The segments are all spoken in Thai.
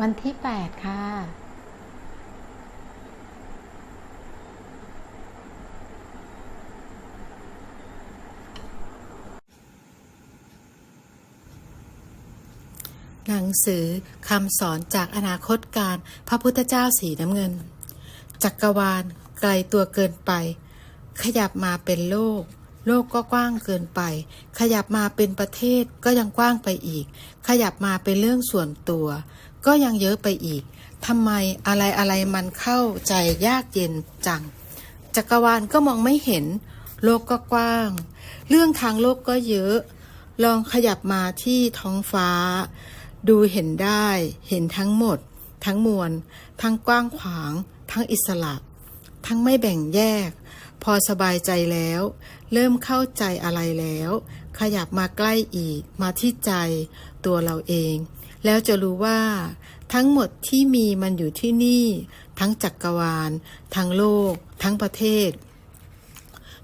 วันที่ 8 ค่ะ หนังสือคำสอนจากอนาคตการพระพุทธเจ้าสีน้ำเงิน จักรวาลไกลตัวเกินไป ขยับมาเป็นโลก โลกก็กว้างเกินไป ขยับมาเป็นประเทศก็ยังกว้างไปอีก ขยับมาเป็นเรื่องส่วนตัว ก็ยังเยอะไปอีกทำไมอะไรอะไรมันเข้าใจยากเย็นจัง จักรวาลก็มองไม่เห็น โลกก็กว้าง เรื่องทางโลกก็เยอะ ลองขยับมาที่ท้องฟ้า ดูเห็นได้ เห็นทั้งหมด ทั้งมวล ทั้งกว้างขวาง ทั้งอิสระ ทั้งไม่แบ่งแยก พอสบายใจแล้ว เริ่มเข้าใจอะไรแล้ว ขยับมาใกล้อีก มาที่ใจ ตัวเราเอง แล้วจะรู้ว่า ทั้งหมดที่มีมันอยู่ที่นี่ ทั้งจักรวาล ทั้งโลก ทั้งประเทศ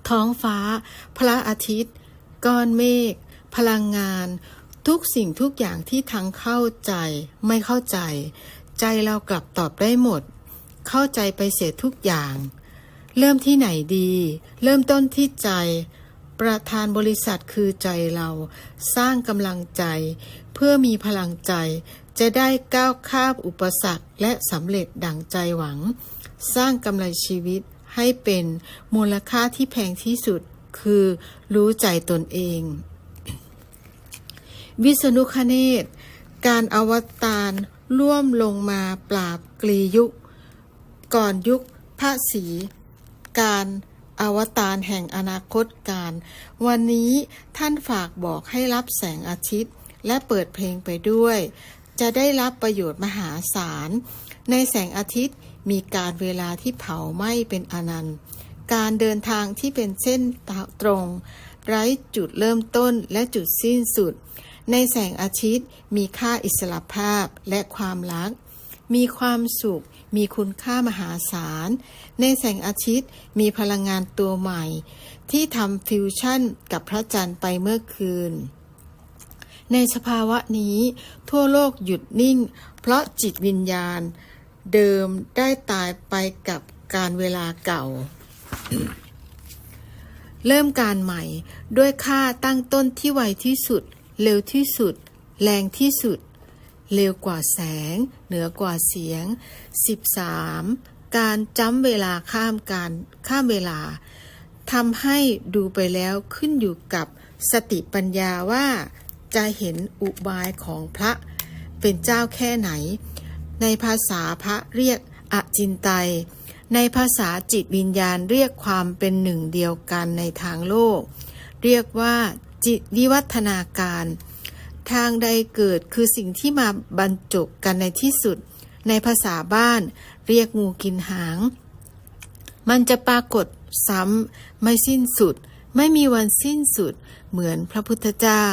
ท้องฟ้า พระอาทิตย์ ก้อนเมฆ พลังงาน ทุกสิ่งทุกอย่างที่ทั้งเข้าใจไม่เข้าใจ ใจเรากลับตอบได้หมด เข้าใจไปเสียทุกอย่าง เริ่มที่ไหนดี เริ่มต้นที่ใจประธานบริษัทคือใจเราสร้างกำลังใจ พื่อมีพลังใจ จะได้ก้าวข้ามอุปสรรคและสำเร็จดังใจหวัง สร้างกำไรชีวิตให้เป็นมูลค่าที่แพงที่สุดคือรู้ใจตนเอง วิษณุคเนศการอวตารร่วมลงมาปราบกลียุค ก่อนยุคพระศรีการอวตารแห่งอนาคตการ วันนี้ท่านฝากบอกให้รับแสงอาทิตย์ และเปิดเพลงไปด้วย จะได้รับประโยชน์มหาศาล ในแสงอาทิตย์มีการเวลาที่เผาไหม้เป็นอนันต์ การเดินทางที่เป็นเส้นตรง ไร้จุดเริ่มต้นและจุดสิ้นสุด ในแสงอาทิตย์มีค่าอิสระภาพและความรัก มีความสุข มีคุณค่ามหาศาล ในแสงอาทิตย์มีพลังงานตัวใหม่ ที่ทำฟิวชั่นกับพระจันทร์ไปเมื่อคืน ในสภาวะนี้ ทั่วโลกหยุดนิ่ง เพราะจิตวิญญาณ เดิมได้ตายไปกับการเวลาเก่า เริ่มการใหม่ด้วยค่าตั้งต้นที่ไวที่สุด เร็วที่สุด แรงที่สุด เร็วกว่าแสง เหนือกว่าเสียง 13. การจำเวลาข้ามการข้ามเวลาทำให้ดูไปแล้วขึ้นอยู่กับสติปัญญาว่า จะเห็นอุบายของพระเป็นเจ้าแค่ไหน ในภาษาพระเรียกอจินไตย ในภาษาจิตวิญญาณเรียกความเป็นหนึ่งเดียวกันในทางโลก เรียกว่าจิตวิวัฒนาการ ทางใดเกิดคือสิ่งที่มาบรรจบกันในที่สุด ในภาษาบ้าน เรียกงูกินหาง มันจะปรากฏซ้ำไม่สิ้นสุด ไม่มีวันสิ้นสุดเหมือนพระพุทธเจ้า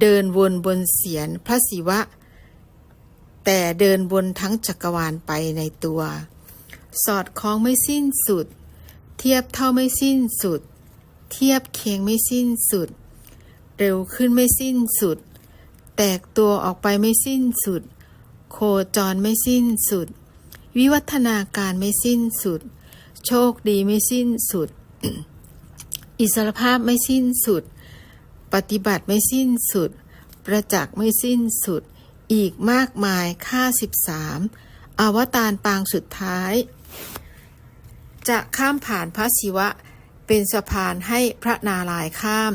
เดินวนบนเสียนพระศิวะ แต่เดินวนทั้งจักรวาลไปในตัว สอดคล้องไม่สิ้นสุด เทียบเท่าไม่สิ้นสุด เทียบเคียงไม่สิ้นสุด เร็วขึ้นไม่สิ้นสุด แตกตัวออกไปไม่สิ้นสุด โคจรไม่สิ้นสุด วิวัฒนาการไม่สิ้นสุด โชคดีไม่สิ้นสุด อิสรภาพไม่สิ้นสุด ปฏิบัติไม่สิ้นสุด ประจักษ์ไม่สิ้นสุด อีกมากมายค่าสิบสามอวตารปางสุดท้าย จะข้ามผ่านพระศิวะ เป็นสะพานให้พระนารายข้าม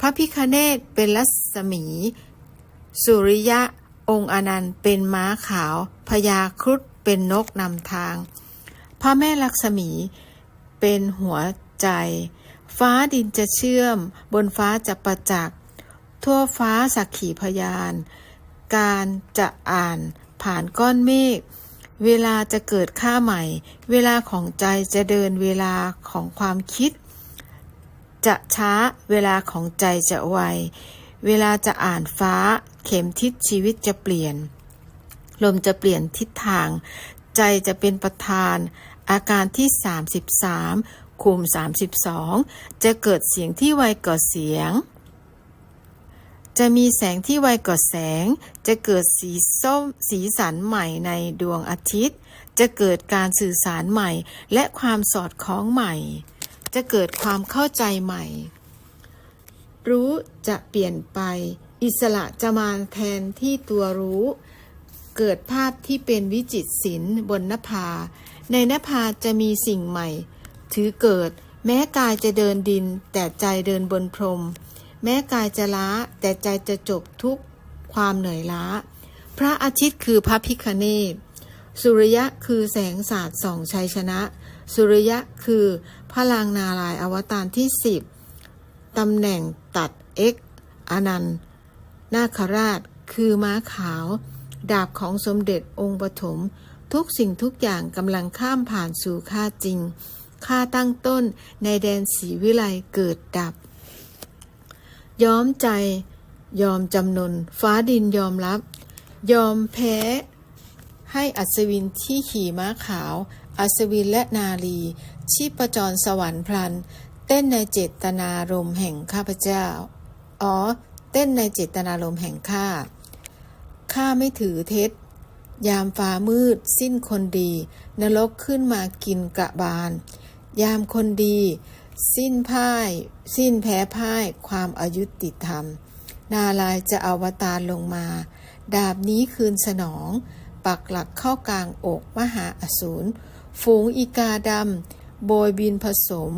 พระพิคเนตเป็นรัศมี สุริยะองค์อนันต์เป็นม้าขาวพญาครุฑเป็นนกนำทาง พระแม่ลักษมีเป็นหัวใจ ฟ้าดินจะเชื่อม บนฟ้าจะประจักษ์ทั่วฟ้าสักขีพยาน การจะอ่านผ่านก้อนเมฆเวลาจะเกิดค่าใหม่ เวลาของใจจะเดินเวลาของความคิด จะช้าเวลาของใจจะไว เวลาจะอ่านฟ้า เข็มทิศชีวิตจะเปลี่ยน ลมจะเปลี่ยนทิศทาง ใจจะเป็นประธาน อาการที่ 33 คุม32 จะเกิดเสียงที่ไวกว่าเสียง จะมีแสงที่ไวกว่าแสง จะเกิดสีส้มสีสันใหม่ในดวงอาทิตย์ จะเกิดการสื่อสารใหม่ และความสอดคล้องใหม่ จะเกิดความเข้าใจใหม่ รู้จะเปลี่ยนไป อิสระจะมาแทนที่ตัวรู้เกิดภาพที่เป็นวิจิตรศิลป์บนนภา ในนภาจะมีสิ่งใหม่ ถือเกิด แม้กายจะเดินดิน แต่ใจเดินบนพรม แม้กายจะล้า แต่ใจจะจบทุกความเหนื่อยล้า พระอาทิตย์คือพระพิคเนศสุริยะคือแสงสาดส่องชัยชนะ สุริยะคือพระลางนารายอวตารที่สิบตำแหน่งตัดเอ็กอนันต์นาคราช คือม้าขาว ดาบของสมเด็จองค์ปฐมทุกสิ่งทุกอย่างกำลังข้ามผ่านสู่ค่าจริง ค่าตั้งต้นในแดนสีวิไลเกิดดับ ย้อมใจ ยอมจำนน ฟ้าดินยอมรับ ยอมแพ้ ให้อัศวินที่ขี่ม้าขาว อัศวินและนาลีชีพจรสวรรค์พลัน เต้นในเจตนารมแห่งข้าพเจ้า อ๋อ เต้นในเจตนารมแห่งข้า ข้าไม่ถือเท็จยามฟ้ามืด สิ้นคนดี นรกขึ้นมากินกระบาล ยามคนดี สิ้นพ่าย สิ้นแพ้พ่าย ความอายุติธรรม นาลายจะอวตารลงมา ดาบนี้คืนสนอง ปักหลักเข้ากลางอกมหาอสูร ฝูงอีกาดำโบยบินผสม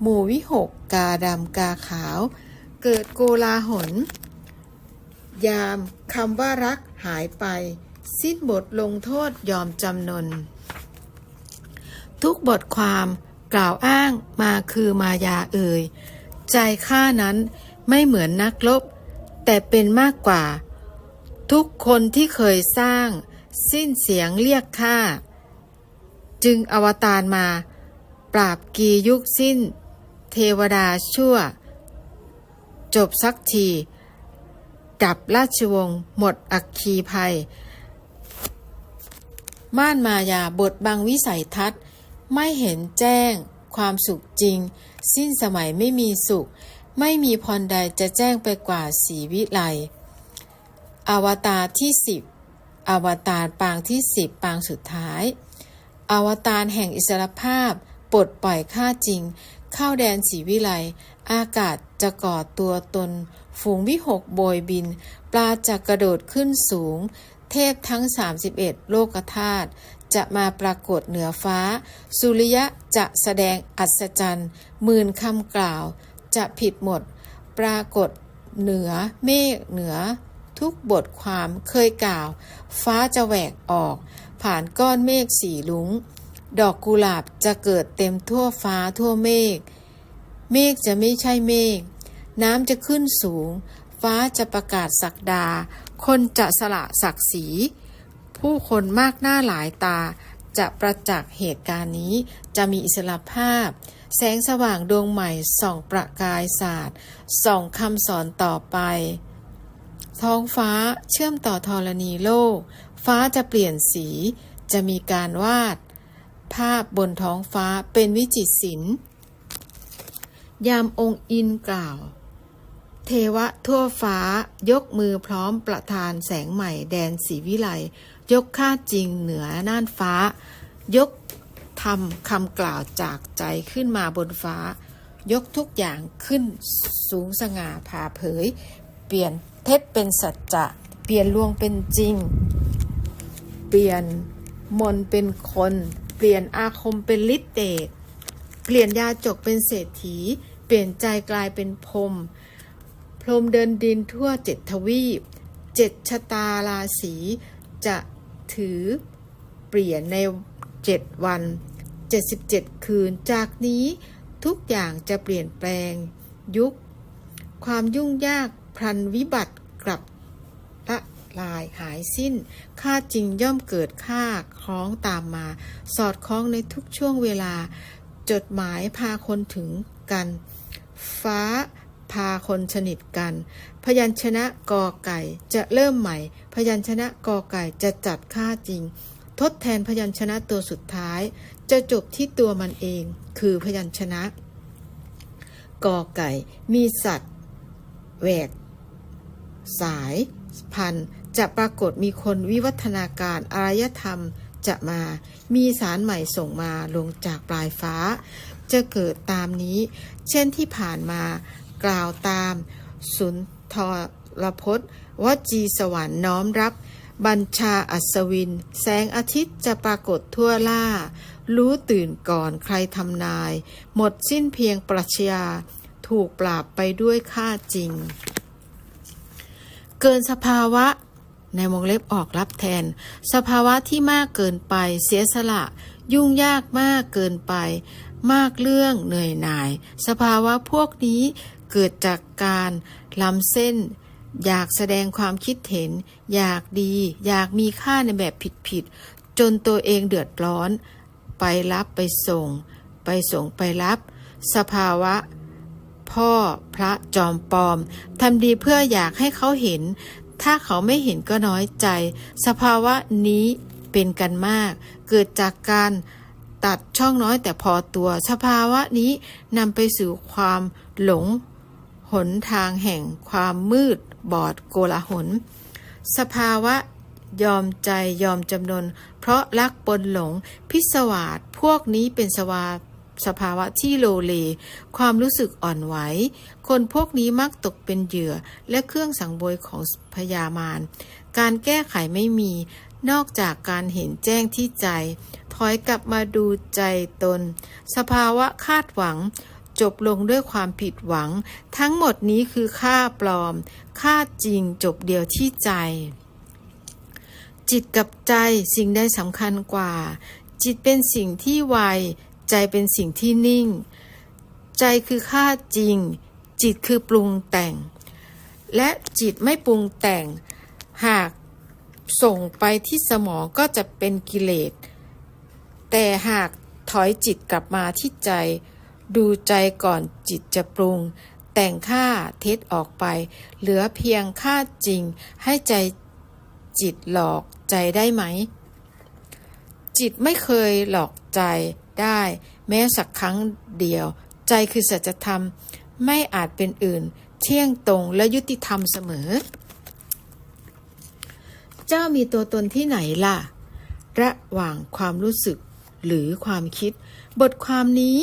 หมู่วิหกกาดำกาขาว เกิดโกลาหล ยามคำว่ารักหายไป สิ้นบทลงโทษยอมจำนนทุกบทความ กล่าวอ้างมาคือมายาเอ่ย ใจข้านั้นไม่เหมือนนักลบ แต่เป็นมากกว่า ทุกคนที่เคยสร้าง สิ้นเสียงเรียกข้าจึงอวตารมา ปราบกียุคสิ้น เทวดาชั่ว จบสักที ดับราชวงศ์หมดอัคคีภัย ม่านมายาบทบังวิสัยทัศน์ ไม่เห็นแจ้ง ความสุขจริง สิ้นสมัยไม่มีสุข ไม่มีพรใดจะแจ้งไปกว่าสีวิไลอวตารที่สิบอวตารปางที่สิบปางสุดท้าย อวตารแห่งอิสรภาพปลดปล่อยข้าจริง เข้าแดนสีวิไลอากาศจะก่อตัวตน ฝูงวิหกโบยบิน ปลาจะกระโดดขึ้นสูง เทพทั้ง 31 โลกธาตุ จะมาปรากฏเหนือฟ้า สุริยะจะแสดงอัศจรรย์หมื่นคำกล่าว จะผิดหมด ปรากฏเหนือเมฆเหนือ ทุกบทความเคยกล่าว ฟ้าจะแหวกออก ผ่านก้อนเมฆสีลุงดอกกุหลาบจะเกิดเต็มทั่วฟ้าทั่วเมฆเมฆจะไม่ใช่เมฆน้ำจะขึ้นสูง ฟ้าจะประกาศศักดา คนจะสละศักดิ์ศรี ผู้คนมากหน้าหลายตา จะประจักษ์เหตุการณ์นี้จะมีอิสระภาพ แสงสว่างดวงใหม่ส่องประกายศาสตร์ส่องคำสอนต่อไป ท้องฟ้าเชื่อมต่อธรณีโลก ฟ้าจะเปลี่ยนสี จะมีการวาด ภาพบนท้องฟ้าเป็นวิจิตรศิลป์ยามองค์อินกล่าว เทวะทั่วฟ้ายกมือพร้อมประทานแสงใหม่แดนสีวิไล ยกค่าจริงเหนือน่านฟ้า ยกทำคำกล่าวจากใจขึ้นมาบนฟ้า ยกทุกอย่างขึ้นสูงสง่าผ่าเผย เปลี่ยนเท็จเป็นสัจจะ เปลี่ยนลวงเป็นจริง เปลี่ยนมนเป็นคน เปลี่ยนอาคมเป็นฤทธิเดชเปลี่ยนยาจกเป็นเศรษฐี เปลี่ยนใจกลายเป็นพรม พรมเดินดินทั่วเจ็ดทวีป เจ็ดชะตาราศีจะ ถือ เปลี่ยนในเจ็ดวันเจ็ดสิบเจ็ดคืน จากนี้ทุกอย่างจะเปลี่ยนแปลง ยุค ความยุ่งยากพลันวิบัติกลับละลายหายสิ้น ค่าจริงย่อมเกิดค่าคล้องตามมา สอดคล้องในทุกช่วงเวลา จดหมายพาคนถึงกัน ฟ้า พาคนสนิทกัน พยัญชนะกอไก่จะเริ่มใหม่ พยัญชนะกอไก่จะจัดค่าจริง ทดแทนพยัญชนะตัวสุดท้าย จะจบที่ตัวมันเอง คือพยัญชนะกอไก่ มีสัตว์แหวก สาย พันจะปรากฏมีคนวิวัฒนาการอารยธรรมจะมา มีสารใหม่ส่งมาลงจากปลายฟ้า จะเกิดตามนี้ เช่นที่ผ่านมา กล่าวตาม สุนทรพจน์วจีสวรรค์น้อมรับ บัญชาอัศวิน แสงอาทิตย์จะปรากฏทั่วล่า รู้ตื่นก่อนใครทำนาย หมดสิ้นเพียงปรัชญาถูกปราบไปด้วยค่าจริง เกินสภาวะ ในวงเล็บออกรับแทน สภาวะที่มากเกินไป เสียสละ ยุ่งยากมากเกินไป มากเรื่องเหนื่อยหน่าย สภาวะพวกนี้ เกิดจากการล้ำเส้น อยากแสดงความคิดเห็น อยากดี อยากมีค่าในแบบผิดๆจนตัวเองเดือดร้อน ไปรับไปส่ง ไปส่งไปรับ สภาวะ พ่อพระจอมปลอมทำดีเพื่ออยากให้เขาเห็น ถ้าเขาไม่เห็นก็น้อยใจ สภาวะนี้เป็นกันมาก เกิดจากการตัดช่องน้อยแต่พอตัว สภาวะนี้นำไปสู่ความหลง หนทางแห่งความมืดบอดโกลาหล สภาวะยอมใจยอมจำนน เพราะรักปนหลงพิศวาสพวกนี้เป็นสวาสภาวะที่โลเล ความรู้สึกอ่อนไหว คนพวกนี้มักตกเป็นเหยื่อและเครื่องสังเวยของพยามาร การแก้ไขไม่มี นอกจากการเห็นแจ้งที่ใจ ถอยกลับมาดูใจตน สภาวะคาดหวัง จบลงด้วยความผิดหวัง ทั้งหมดนี้คือค่าปลอม ค่าจริงจบเดียวที่ใจ จิตกับใจสิ่งใดสำคัญกว่า จิตเป็นสิ่งที่ไว ใจเป็นสิ่งที่นิ่ง ใจคือค่าจริง จิตคือปรุงแต่ง และจิตไม่ปรุงแต่ง หากส่งไปที่สมองก็จะเป็นกิเลส แต่หากถอยจิตกลับมาที่ใจ ดูใจก่อนจิตจะปรุง แต่งค่าเท็จออกไป เหลือเพียงค่าจริง ให้ใจจิตหลอกใจได้ไหม จิตไม่เคยหลอกใจได้ แม้สักครั้งเดียว ใจคือสัจธรรมไม่อาจเป็นอื่น เที่ยงตรงและยุติธรรมเสมอ เจ้ามีตัวตนที่ไหนล่ะ ระหว่างความรู้สึกหรือความคิด บทความนี้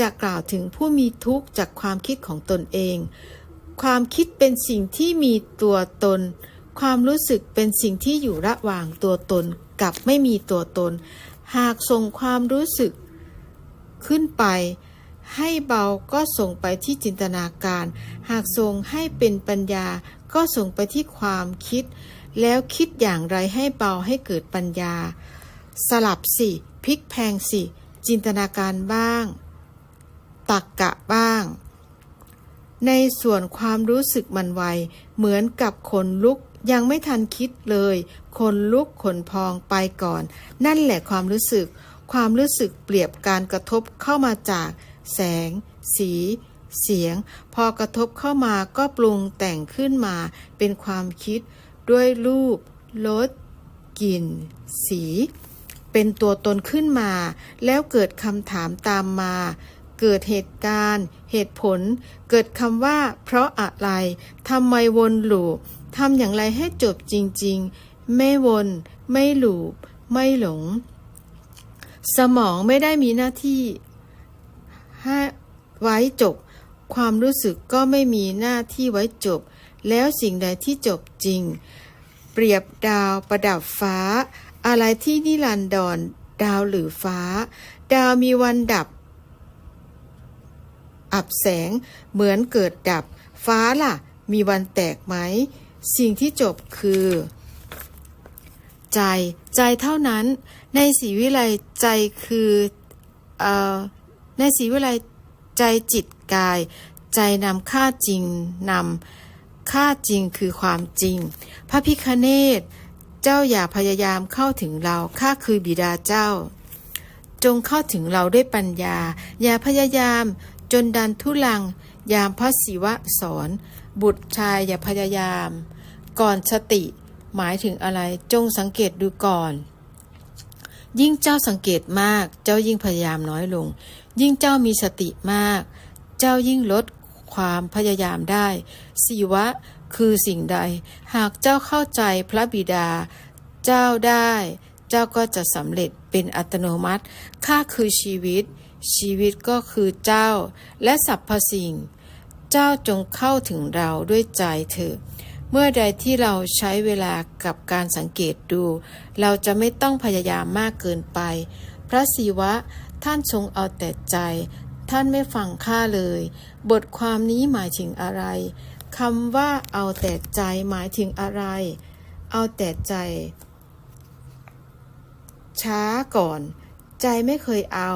จะกล่าวถึงผู้มีทุกข์จากความคิดของตนเอง ความคิดเป็นสิ่งที่มีตัวตน ความรู้สึกเป็นสิ่งที่อยู่ระหว่างตัวตนกับไม่มีตัวตน หากส่งความรู้สึกขึ้นไป ให้เบาก็ส่งไปที่จินตนาการ หากส่งให้เป็นปัญญาก็ส่งไปที่ความคิด แล้วคิดอย่างไรให้เบาให้เกิดปัญญา สลับสิพลิกแพงสิ จินตนาการบ้าง ตักกะบ้าง ในส่วนความรู้สึกมันไว เหมือนกับขนลุกยังไม่ทันคิดเลยขนลุกขนพองไปก่อน นั่นแหละความรู้สึก ความรู้สึกเปรียบการกระทบเข้ามาจาก แสง สี เสียง พอกระทบเข้ามาก็ปรุงแต่งขึ้นมา เป็นความคิด ด้วยรูปรสกลิ่น สี เป็นตัวตนขึ้นมา แล้วเกิดคำถามตามมา เกิดเหตุการณ์ เหตุผล เกิดคำว่า เพราะอะไรทำไมวนลูปทำอย่างไรให้จบจริง ๆ ไม่วน ไม่ลูป ไม่หลง สมองไม่ได้มีหน้าที่ให้ไว้จบ ความรู้สึกก็ไม่มีหน้าที่ไว้จบ แล้วสิ่งใดที่จบจริง เปรียบดาวประดับฟ้า อะไรที่นิรันดรดาวหรือฟ้า ดาวมีวันดับ อับแสง เหมือนเกิดดับ ฟ้าล่ะ มีวันแตกไหม สิ่งที่จบคือ ใจ ใจเท่านั้น ในสีวิไลใจคืออในสีวิไลใจจิตกาย ใจนำค่าจริงนำค่าจริงคือความจริง พระพิคเนตเจ้าอย่าพยายามเข้าถึงเราข้าคือบิดาเจ้าจงเข้าถึงเราด้วยปัญญา อย่าพยายาม จนดันทุลัง ยามพระศิวะสอน บุตรชายอย่าพยายาม ก่อนสติหมายถึงอะไรจงสังเกตดูก่อน ยิ่งเจ้าสังเกตมาก เจ้ายิ่งพยายามน้อยลง ยิ่งเจ้ามีสติมาก เจ้ายิ่งลดความพยายามได้สีวะคือสิ่งใด หากเจ้าเข้าใจพระบิดา เจ้าได้ เจ้าก็จะสำเร็จเป็นอัตโนมัติข้าคือชีวิต ชีวิตก็คือเจ้า และสรรพสิ่ง เจ้าจงเข้าถึงเราด้วยใจเถิดเมื่อใดที่เราใช้เวลากับการสังเกตดู เราจะไม่ต้องพยายามมากเกินไป พระศิวะท่านทรงเอาแต่ใจ ท่านไม่ฟังข้าเลย บทความนี้หมายถึงอะไรคำว่าเอาแต่ใจหมายถึงอะไร เอาแต่ใจ ช้าก่อน ใจไม่เคยเอา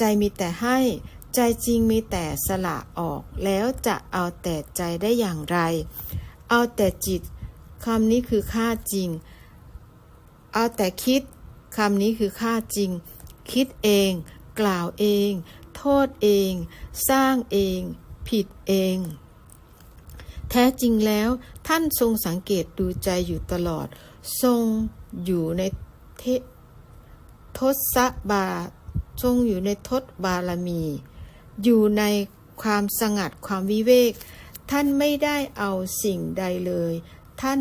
ใจมีแต่ให้ ใจจริงมีแต่สละออก แล้วจะเอาแต่ใจได้อย่างไร เอาแต่จิตคำนี้คือค่าจริง เอาแต่คิดคำนี้คือค่าจริง คิดเอง กล่าวเอง โทษเอง สร้างเอง ผิดเอง แท้จริงแล้วท่านทรงสังเกตดูใจอยู่ตลอด ทรงอยู่ในเททศบา ทรงอยู่ในทศบารมี อยู่ในความสงัดความวิเวก ท่านไม่ได้เอาสิ่งใดเลย ท่าน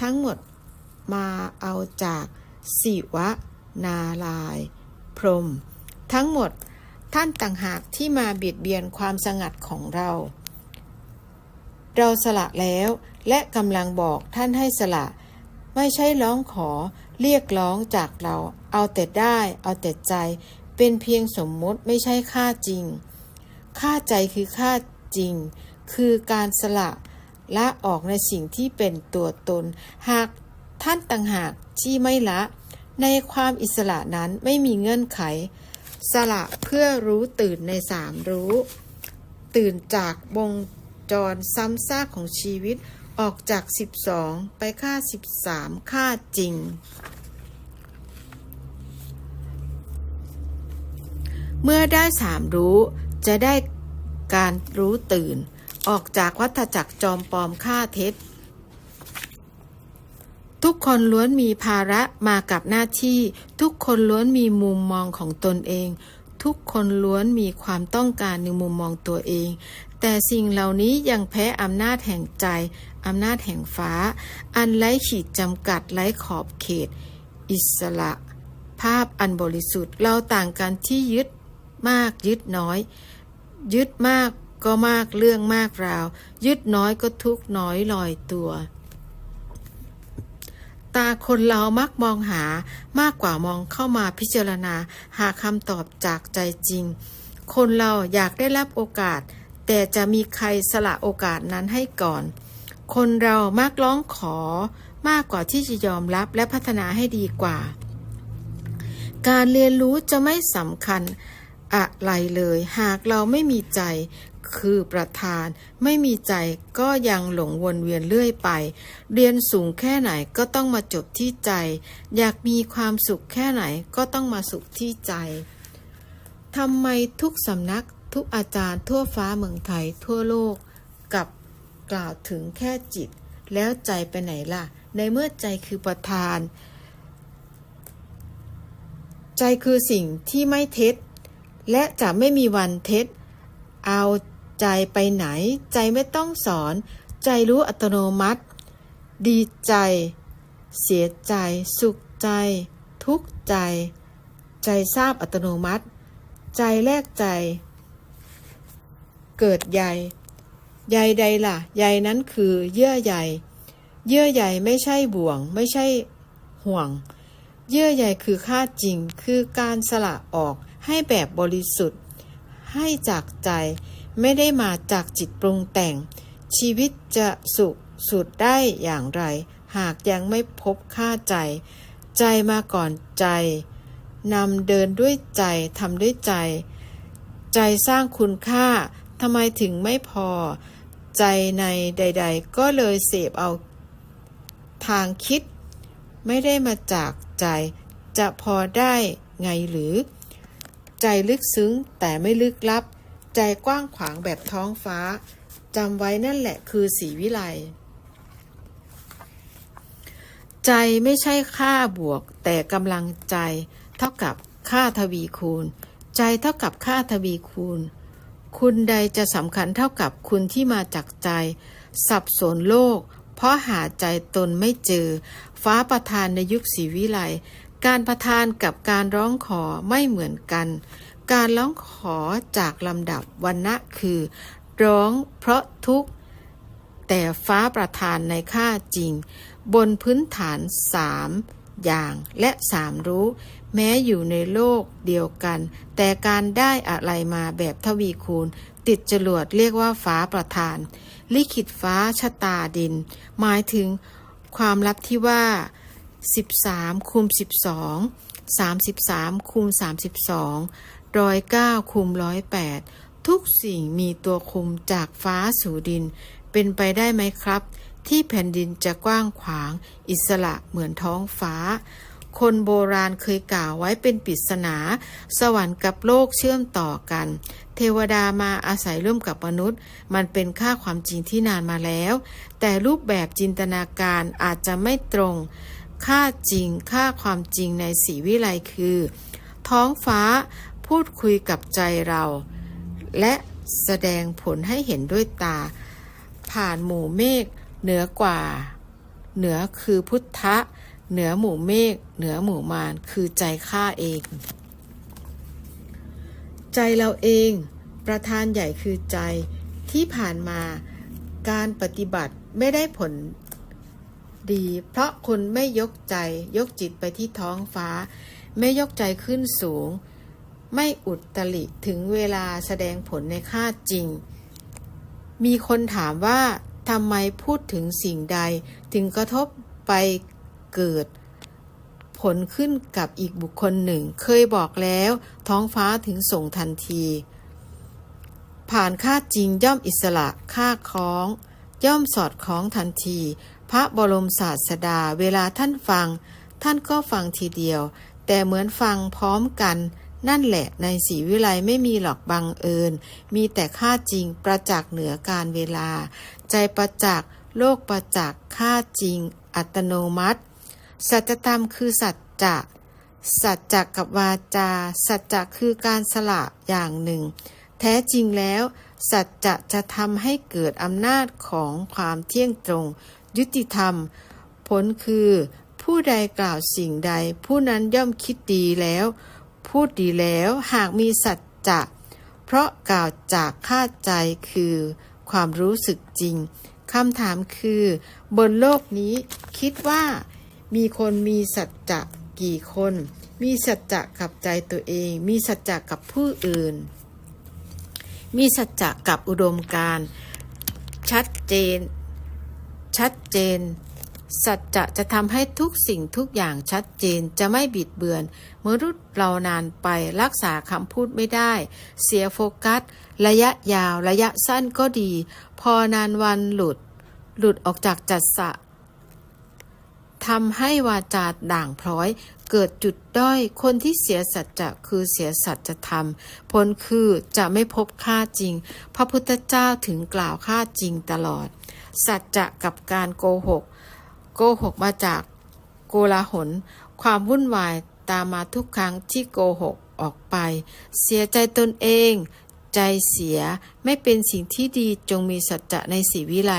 ทั้งหมดมาเอาจากสิวะ นาลาย พรหมทั้งหมดท่านต่างหากที่มาเบียดเบียนความสงัดของเรา เราสละแล้วและกำลังบอกท่านให้สละ ไม่ใช่ร้องขอเรียกร้องจากเรา เอาแต่ได้ เอาแต่ใจ เป็นเพียงสมมติไม่ใช่ค่าจริง ค่าใจคือค่าจริง คือการสละละออกในสิ่งที่เป็นตัวตน หากท่านต่างหากที่ไม่ละ ในความอิสระนั้นไม่มีเงื่อนไข สละเพื่อรู้ตื่นในสามรู้ ตื่นจากวงจรซ้ำซากของชีวิตออกจาก 12 ไปค่า 13 ค่าจริง เมื่อได้สามรู้ จะได้การรู้ตื่น ออกจากวัฏจักรจอมปลอมค่าเท็จ ทุกคนล้วนมีภาระมากับหน้าที่ ทุกคนล้วนมีมุมมองของตนเอง ทุกคนล้วนมีความต้องการในมุมมองตัวเอง แต่สิ่งเหล่านี้ยังแพ้อำนาจแห่งใจอำนาจแห่งฟ้า อันไร้ขีดจำกัดไร้ขอบเขต อิสระ ภาพอันบริสุทธิ์เราต่างกันที่ยึด มากยึดน้อย ยึดมากก็มากเรื่องมากราว ยึดน้อยก็ทุกน้อยลอยตัว ตาคนเรามักมองหามากกว่ามองเข้ามาพิจารณา หาคำตอบจากใจจริง คนเราอยากได้รับโอกาส แต่จะมีใครสละโอกาสนั้นให้ก่อน คนเรามักร้องขอมากกว่าที่จะยอมรับและพัฒนาให้ดีกว่า การเรียนรู้จะไม่สำคัญ อะไรเลย หากเราไม่มีใจคือประธานไม่มีใจก็ยังหลงวนเวียนเรื่อยไป เรียนสูงแค่ไหนก็ต้องมาจบที่ใจ อยากมีความสุขแค่ไหนก็ต้องมาสุขที่ใจทำไมทุกสำนักทุกอาจารย์ทั่วฟ้าเมืองไทยทั่วโลกกับกล่าวถึงแค่จิต แล้วใจไปไหนล่ะ ในเมื่อใจคือประธาน ใจคือสิ่งที่ไม่เท็จ และจะไม่มีวันเท็จ เอาใจไปไหน ใจไม่ต้องสอน ใจรู้อัตโนมัติ ดีใจ เสียใจ สุขใจ ทุกข์ใจ ใจทราบอัตโนมัติ ใจแลกใจ เกิดใยใยใดล่ะ ใยนั้นคือเยื่อใยเยื่อใยไม่ใช่บ่วง ไม่ใช่ห่วง เยื่อใยคือค่าจริงคือการสละออก ให้แบบบริสุทธิ์ ให้จากใจไม่ได้มาจากจิตปรุงแต่ง ชีวิตจะสุขสุดได้อย่างไร หากยังไม่พบค่าใจ ใจมาก่อนใจนำเดินด้วยใจทำด้วยใจ ใจสร้างคุณค่าทำไมถึงไม่พอ ใจในใด ๆ ก็เลยเสพเอาทางคิด ไม่ได้มาจากใจ จะพอได้ไงหรือ ใจลึกซึ้งแต่ไม่ลึกลับ ใจกว้างขวางแบบท้องฟ้าจำไว้นั่นแหละคือสีวิไลใจไม่ใช่ค่าบวก แต่กำลังใจ เท่ากับค่าทวีคูณ ใจเท่ากับค่าทวีคูณ คุณใดจะสำคัญเท่ากับคุณที่มาจากใจ สับสนโลก เพราะหาใจตนไม่เจอ ฟ้าประทานในยุคศรีวิไล การประทานกับการร้องขอไม่เหมือนกัน การร้องขอจากลำดับวันณะคือ ร้องเพราะทุกข์ แต่ฟ้าประทานในค่าจริง บนพื้นฐานสามอย่างและสามรู้ แม้อยู่ในโลกเดียวกัน แต่การได้อะไรมาแบบทวีคูณ ติดจรวดเรียกว่าฟ้าประทาน ลิขิตฟ้าชะตาดิน หมายถึงความลับที่ว่า 13คูณ12 33คูณ32ร้อยเก้าคูณร้อยแปดทุกสิ่งมีตัวคุมจากฟ้าสู่ดิน เป็นไปได้ไหมครับ ที่แผ่นดินจะกว้างขวางอิสระเหมือนท้องฟ้า คนโบราณเคยกล่าวไว้เป็นปริศนา สวรรค์กับโลกเชื่อมต่อกัน เทวดามาอาศัยร่วมกับมนุษย์ มันเป็นค่าความจริงที่นานมาแล้ว แต่รูปแบบจินตนาการอาจจะไม่ตรง ค่าจริงค่าความจริงในสีวิไลคือ ท้องฟ้าพูดคุยกับใจเรา และแสดงผลให้เห็นด้วยตา ผ่านหมู่เมฆเหนือกว่า เหนือคือพุทธะ เหนือหมู่เมฆเหนือหมู่มารคือใจข้าเอง ใจเราเอง ประธานใหญ่คือใจที่ผ่านมาการปฏิบัติไม่ได้ผล ดี เพราะคนไม่ยกใจยกจิตไปที่ท้องฟ้า ไม่ยกใจขึ้นสูง ไม่อุตริถึงเวลาแสดงผลในค่าจริง มีคนถามว่าทำไมพูดถึงสิ่งใด ถึงกระทบไปเกิด ผลขึ้นกับอีกบุคคลหนึ่ง เคยบอกแล้ว ท้องฟ้าถึงส่งทันที ผ่านค่าจริงย่อมอิสระค่าคล้อง ย่อมสอดคล้องทันที พระบรมศาสดาเวลาท่านฟัง ท่านก็ฟังทีเดียว แต่เหมือนฟังพร้อมกัน นั่นแหละในสีวิไลไม่มีหรอกบังเอิญ มีแต่ค่าจริงประจักษ์เหนือการเวลา ใจประจักษ์โลกประจักษ์ค่าจริง อัตโนมัติ สัจธรรมคือสัจจะสัจจะกับวาจา สัจจะคือการสละอย่างหนึ่ง แท้จริงแล้ว สัจจะจะทำให้เกิดอำนาจของความเที่ยงตรง ยุติธรรม ผลคือ ผู้ใดกล่าวสิ่งใด ผู้นั้นย่อมคิดดีแล้ว พูดดีแล้วหากมีสัจจะเพราะกล่าวจากค่าใจคือ ความรู้สึกจริงคำถามคือ บนโลกนี้คิดว่า มีคนมีสัจจะกี่คน มีสัจจะกับใจตัวเอง มีสัจจะกับผู้อื่น มีสัจจะกับอุดมการ ชัดเจน ชัดเจน สัจจะจะทำให้ทุกสิ่งทุกอย่างชัดเจนจะไม่บิดเบือนมนุษย์เรานานไปรักษาคำพูดไม่ได้ เสียโฟกัส ระยะยาวระยะสั้นก็ดี พอนานวันหลุด หลุดออกจากจัดสะทำให้วาจาด่างพร้อย เกิดจุดด้อย คนที่เสียสัจจะคือเสียสัจธรรม ผลคือจะไม่พบค่าจริง พระพุทธเจ้าถึงกล่าวค่าจริงตลอด สัจจะกับการโกหก โกหกมาจากโกลาหล ความวุ่นวายตามมาทุกครั้งที่โกหกออกไป เสียใจตนเอง ใจเสียไม่เป็นสิ่งที่ดีจงมีสัจจะในสีวิไล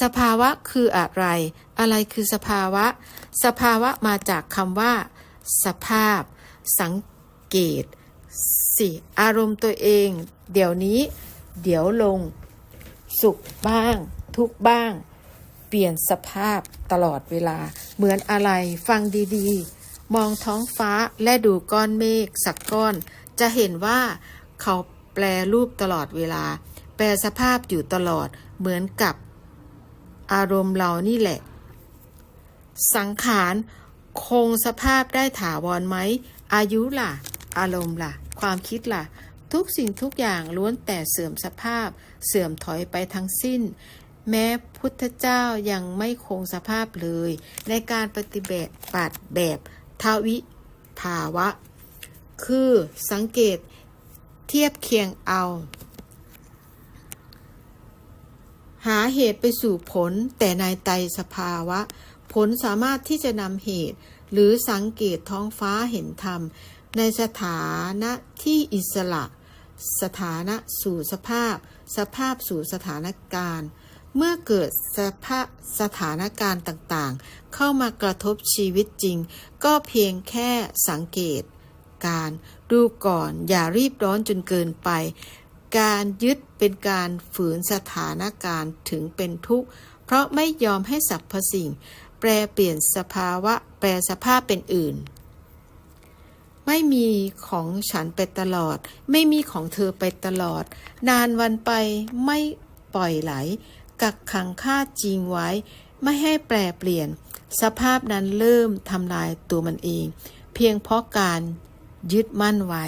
สภาวะคืออะไร อะไรคือสภาวะ สภาวะมาจากคำว่า สภาพ สังเกตสิอารมณ์ตัวเอง เดี๋ยวนี้ เดี๋ยวลง สุขบ้าง ทุกข์บ้าง เปลี่ยนสภาพตลอดเวลา เหมือนอะไรฟังดีๆ มองท้องฟ้าและดูก้อนเมฆสักก้อน จะเห็นว่าเขาแปลรูปตลอดเวลา แปลสภาพอยู่ตลอดเหมือนกับอารมณ์เรานี่แหละ สังขารคงสภาพได้ถาวรไหม อายุล่ะ อารมณ์ล่ะ ความคิดล่ะ ทุกสิ่งทุกอย่างล้วนแต่เสื่อมสภาพ เสื่อมถอยไปทั้งสิ้น แม้พุทธเจ้ายังไม่คงสภาพเลย ในการปฏิบัติบัติแบบทวิภาวะ คือสังเกตเทียบเคียงเอา หาเหตุไปสู่ผลแต่ในไตรสภาวะ ผลสามารถที่จะนำเหตุ หรือสังเกตท้องฟ้าเห็นธรรม ในสถานะที่อิสระ สถานะสู่สภาพ สภาพสู่สถานการณ์ เมื่อเกิดสภาพสถานการณ์ต่างๆ เข้ามากระทบชีวิตจริง ก็เพียงแค่สังเกต การดูก่อนอย่ารีบร้อนจนเกินไป การยึดเป็นการฝืนสถานการณ์ถึงเป็นทุกข์ เพราะไม่ยอมให้สรรพสิ่ง แปรเปลี่ยนสภาวะ แปรสภาพเป็นอื่น ไม่มีของฉันไปตลอด ไม่มีของเธอไปตลอด นานวันไปไม่ปล่อยไหล กักขังค่าจริงไว้ ไม่ให้แปรเปลี่ยน สภาพนั้นเริ่มทำลายตัวมันเอง เพียงเพราะการยึดมั่นไว้